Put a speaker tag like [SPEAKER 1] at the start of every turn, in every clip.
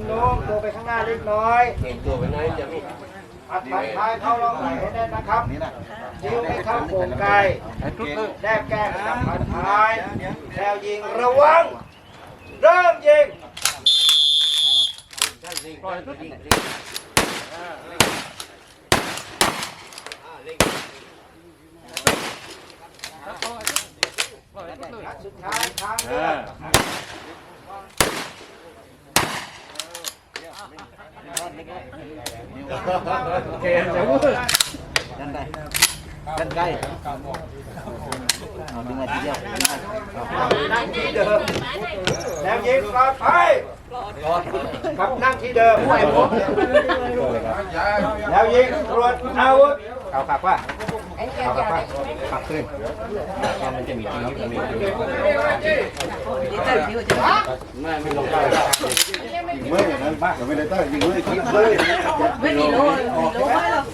[SPEAKER 1] งตึงโน้มตัวไปข้างหน้าเล็กน้อย
[SPEAKER 2] เก่งตัวไปไหนจะมี
[SPEAKER 1] อัดพันท้ายเข้าร่องไหล่ให้แน่นนะครับยิ้วไม่เข้าโป่งไกลแนบแก้มกับพันท้ายแนวยิงระวัง เริ่มยิงนัดสุดท้ายทางเลือก
[SPEAKER 3] โอเคเดี๋ยวดันได้ดันใกล้เอาดึงมาทีเดียวดึงมา
[SPEAKER 1] นั่งที่เดิมแล้วยิงปลอดภัยครับนั่งที่เดิมไม่พบแล้วยิงตรวจอาวุธ
[SPEAKER 3] เอาขับว่าเอาขับว่าขับขึ้นมันจะมีตรงที่มีจริงไม่ไม่ลงไป
[SPEAKER 4] ยิงเมื่ออย่างนั้นบ้าไม่ได้ตั้งยิงเมื่อคิดเลย
[SPEAKER 5] ไม่มีโลมีโลไว้หรอก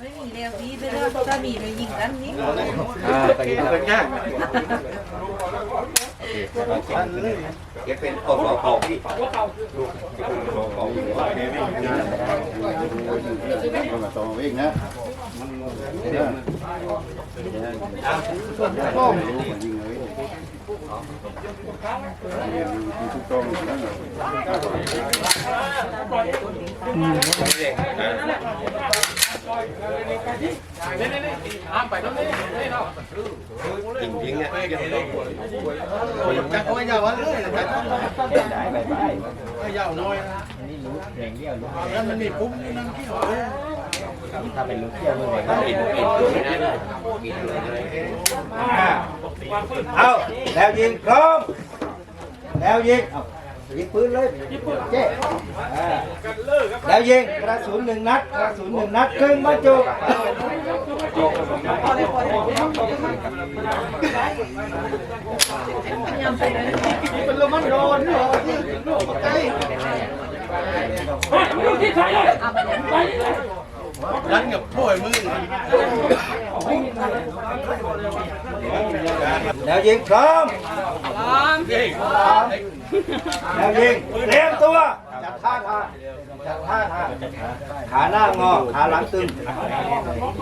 [SPEAKER 5] ไม่มีเร็วดีไปแล้วถ้ามีเลยยิงกันนี่
[SPEAKER 3] อ่าตะกี้เป็นง่าย
[SPEAKER 2] แกเป็นออกเป่าพี่
[SPEAKER 4] คนละสองเองนะก็รู้มันยิงเลยยิงทุกตรงนั่ นแหละ
[SPEAKER 2] จริงจริงเนี่ย
[SPEAKER 3] จะโอ้ยยาวเลยจะต้อง
[SPEAKER 1] ได้ไปไป
[SPEAKER 3] ยาวน้อย
[SPEAKER 1] นี่รู้เพลงเดียวรู้
[SPEAKER 3] แล้วมันมีปุ๊บนั่งที่หัว
[SPEAKER 1] ถ้าเป็นลูกเที่ยวมื่อไหร่
[SPEAKER 2] กินกินไม่ได้กินเลย
[SPEAKER 1] เอาแล้วยิงพร้อมแล้วยิง ยิงปืนเลยเจ๊อ่าแล้วยิงกระสุนหนึ่งนัดกระสุนหนึ่งนัดครึ่งบรรจุ
[SPEAKER 3] เป็นลมมันโดนหัวที่ลูกใกล้ยันกับป่วยมือ
[SPEAKER 1] แล้วยิงพร้อม แล้วยิงเตรียมตัวจัดท่าทางจัดท่าทางขาหน้างอขาหลังตึง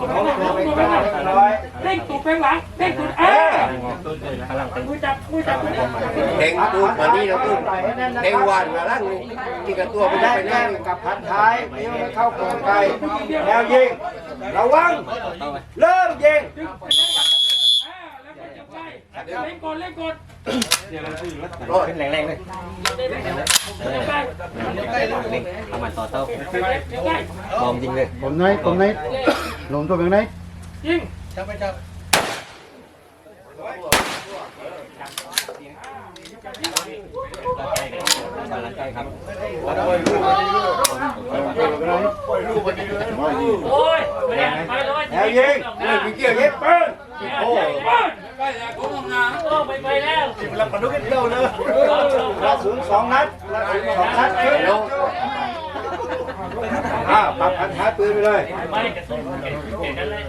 [SPEAKER 1] โน้มตัวไปข้างหน้าเล็กน้อย
[SPEAKER 6] เด้งตูดไปหลังเด้งตูดเอ
[SPEAKER 1] เอ้
[SPEAKER 6] อคุยจับคุยจับ
[SPEAKER 2] เด้งตูดมานี่แล้วตูดเด้งวันมาล่างนี่ที่กับตัวไป
[SPEAKER 1] ได้
[SPEAKER 2] ได้ไป
[SPEAKER 1] แก้
[SPEAKER 2] นั่ง
[SPEAKER 1] มกับพันท้ายนิ้วไม่เข้าโครงไกลแล้วยิงระวังเริ่มยิง
[SPEAKER 6] เล่นกดเล่นกด
[SPEAKER 3] ขึ้นแรงๆเลย
[SPEAKER 6] ใกล้
[SPEAKER 3] ประมาณต่อเต้า
[SPEAKER 6] ใกล้
[SPEAKER 3] บอมจริงเลย
[SPEAKER 4] ผมไหนผมไหนลงตัวเป็นไหน
[SPEAKER 6] ยิง
[SPEAKER 3] จับไปจับ
[SPEAKER 1] กำลังใจครับ
[SPEAKER 4] ว่ายิง
[SPEAKER 6] โอ้ยไม่ได้ไปเลย
[SPEAKER 1] แล้วยิงเรื่องมีเกี่ยวยิงปืนโอ้
[SPEAKER 6] ไปแล้วกูทำงานโอ้ ไปไปแล้ว
[SPEAKER 1] เราปนุกันเดียวเลยกระสุนสองนัดกระสุนสองนัดขึ้นอ่าปักพันท้ายปืนไปเลย
[SPEAKER 6] ไม่กระสุนเก่งเก่งกันเลย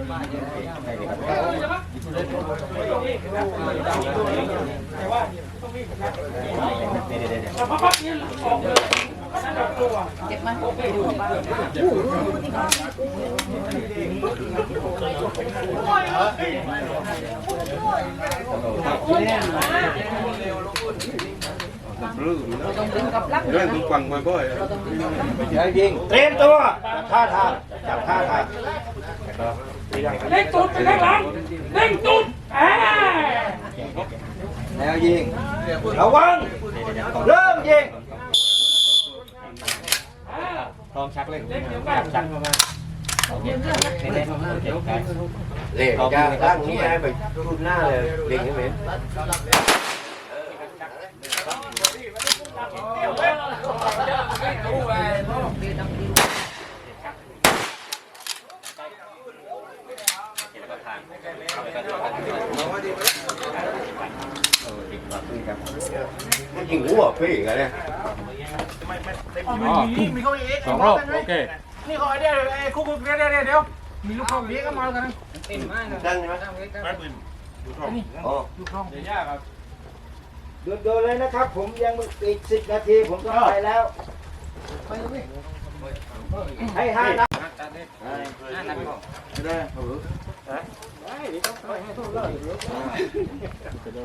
[SPEAKER 6] พักพักนี่ออกเลย
[SPEAKER 5] เจ็บไหม
[SPEAKER 4] เรื่องทุกฟังบ่อย
[SPEAKER 1] แล้วยิงเตรียมตัวจับท่าทางจับท่าทาง
[SPEAKER 6] เล่นตูดไปข้างหลังเล่นตูดเอ
[SPEAKER 1] แล้วยิงระวังเริ่มยิง
[SPEAKER 3] พร้อมชักเลย
[SPEAKER 6] เล่นเดี๋ยวกัน
[SPEAKER 3] ชักเข้ามา เน้นๆเจ็บแขน
[SPEAKER 2] เล่จะล่างนี้ให้ไปรุนหน้าเลยเล่งให้เหม็นมันยิงหัวพี่กันเนี่ย
[SPEAKER 3] สองรอบโอเค
[SPEAKER 6] นี่ขอไอเดียไอ้คุกคุกเดี๋ยวเดี๋ยวเดี๋ยวมีลูกค้องเลี้ยงมากัน
[SPEAKER 2] ตั้งใช่ไหมอ๋อ
[SPEAKER 6] ลูกค้องเดี๋ยวยากครับ
[SPEAKER 1] ด่วนๆเลยนะครับ ผมยังอีกสิบนาทีผมต้องไปแล้วให้ห้านัด
[SPEAKER 4] จะได้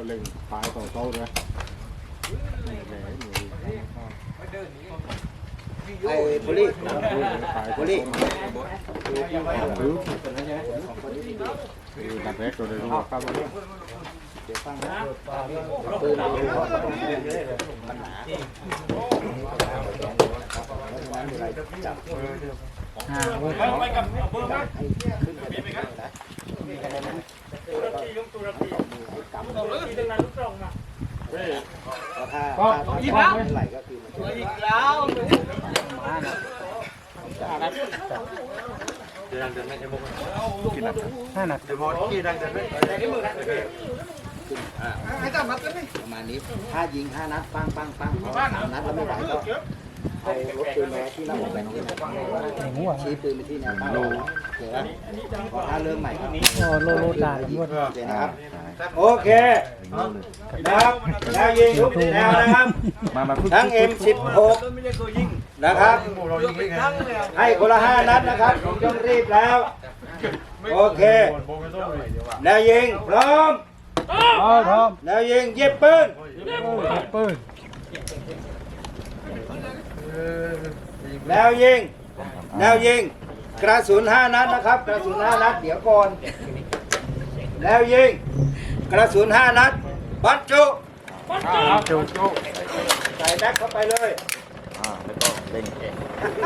[SPEAKER 4] เล็งปลายต่อโต้เลย
[SPEAKER 1] ไอ้โพลีโพลี
[SPEAKER 4] ตัดแรกตัวเลยว่าครับ
[SPEAKER 6] ไปกับเบอร์มามีไหมครับตุรกียุงกีตุรกีดังนั้นลูกตรงมา
[SPEAKER 1] ก็อีกแล้วไหลก็คือมัน
[SPEAKER 6] อีกแล้ว
[SPEAKER 1] ประมาณนี้ถ้ายิงห้านัดปังปังปังพอสามนัดแล้วไม่ไหวก็เอารถปืนมาที่หน้าอกแบบนี้นะชี้ปืนไปที่แนวตั้งเดี๋ยวนะพอถ้าเริ่มใหม่ก็โอ้โลโลตาลวดโอเคนะครับโอเคนะครับแนวยิงทุกแนวนะครับ
[SPEAKER 4] มามา
[SPEAKER 1] ทั้ง M16 นะครับ ให้คนละห้านัดนะครับผมต้องรีบแล้ว โอเค แนวยิงพร้อมพร้อมแนวยิงเย็บปืนแนวยิงแนวยิง กระสุนห้านัดนะครับ กระสุนห้านัดเดี๋ยวก่อนแนวยิง กระสุนห้านัดบรรจุ
[SPEAKER 4] จุกจุก
[SPEAKER 1] ใส่แบ็คเข้าไปเลย
[SPEAKER 4] อ่าแล้วก็ เล็ง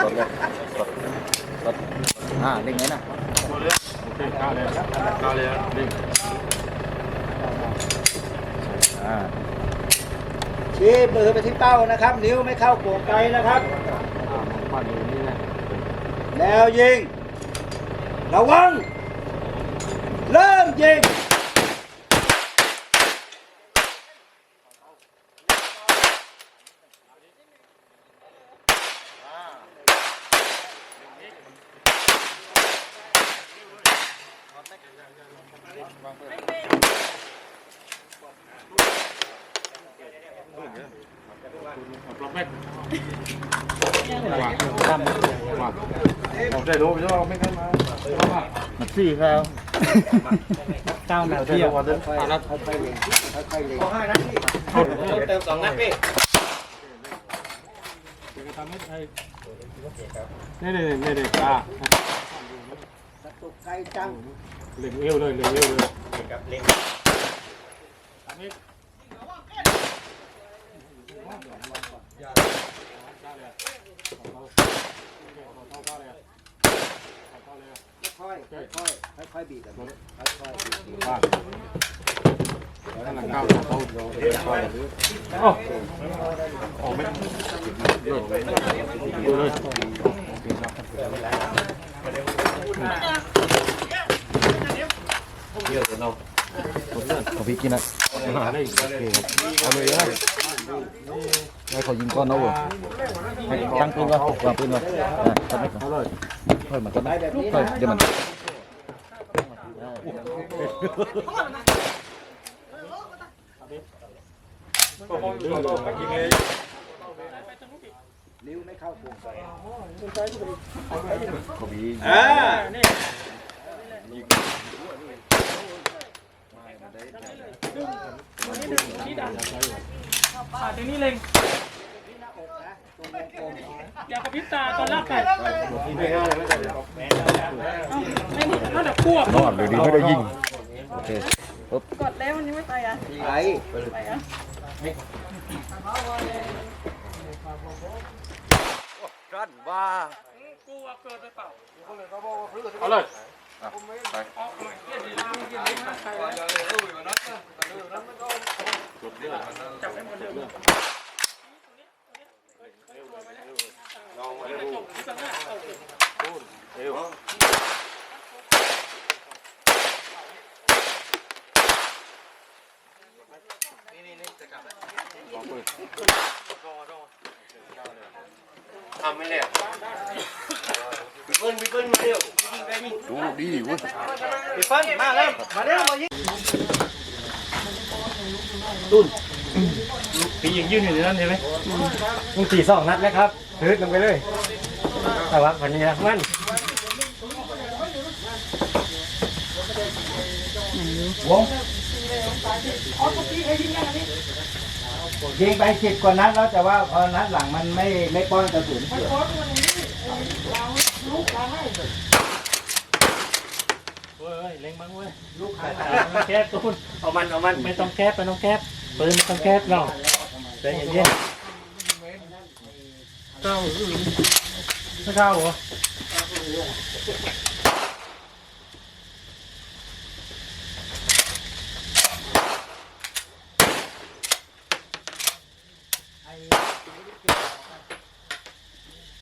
[SPEAKER 4] กดเลยกดกดอ่าเล็งไงนะโอเคก้าวเลยก้าวเลยเล็งอ่า
[SPEAKER 1] ชี้มือไปที่เป้านะครับ นิ้วไม่เข้าโก่งไกลนะครับ
[SPEAKER 4] บ้านอยู่นี่นะ
[SPEAKER 1] แนวยิง ระวัง เริ่มยิง
[SPEAKER 4] ผมได้รู้เพราะว่าไม่เคยมามาสี่ครับ
[SPEAKER 3] เจ้าหน้าที่
[SPEAKER 1] ค่อยๆค่อยๆเล็งค่อยๆเล็งขอให้นัดพี่เติมสองนัดพี่
[SPEAKER 4] นี่นี่นี่นี่ตาก
[SPEAKER 1] ระ ตกไกลจัง
[SPEAKER 4] เล็งเอวเลยเล็งเอวเลยเล็ง
[SPEAKER 1] ค่อยๆค่อยๆค่อยๆบีบแบบนี้ค่อยๆบีบ
[SPEAKER 4] บ้านแล้วหลังก้าวเขาโดนก้าวเลยโอ้ออกไม่เลิกเลยดูเลย เยอะเลยเราขอพี่กินนะเอาเลยเอาเลยนะให้เขายิงก้อนเอาให้ตั้งปืนก่อนวางปืนก่อนอ่าทำให้ก่อนค่อยมันก่อนนะค่อยเดี๋ยวมันก็มองอยู่ตรง
[SPEAKER 1] นิ้ วไม่เข้าโก่งไกล
[SPEAKER 4] ขอพี่
[SPEAKER 1] อ่า
[SPEAKER 6] อ่าทีนี้เล็งอย่ากระพริบตาตอนลากไก่ไม่นี่น่าจะคั่ว
[SPEAKER 4] นอนเลยดีไม่ได้ยิงโอเค
[SPEAKER 5] กดแล้วมันยังไม่ไปอะ
[SPEAKER 1] ไกล
[SPEAKER 5] ไปอะ
[SPEAKER 6] กูว่าเกินไปเปล่า
[SPEAKER 4] เอาเลย
[SPEAKER 6] เอาหน่อยเยี่ยดีเยี่ยดีมากใครจับให้หมดเดิมลองมาดูสักหน้าโอเค
[SPEAKER 4] ดูดีเว้ย
[SPEAKER 1] พี่เปิ้ลมาแล้วมาแล้วมายิง
[SPEAKER 7] ปียังยืนอยู่ในนั้นใช่ไหม
[SPEAKER 1] มึงสี่สองนัดนะครับถือลงไปเลยแต่ว่าพันนี้นะมัน
[SPEAKER 6] วง ยิงไปสิบกว่านัดแล้วแต่ว่าพอนัดหลังมันไม่ไม่ป้อนกระสุนเสือ
[SPEAKER 7] เว้ยเล็งบ้างเว้ยลูกขาแคบตุ้น
[SPEAKER 1] เอามันเอามัน
[SPEAKER 7] ไม่ต้องแคบไม่ต้องแคบปืนไม่ต้องแคบน้องใจเย็นๆเข้าไม่เข้าเหรอ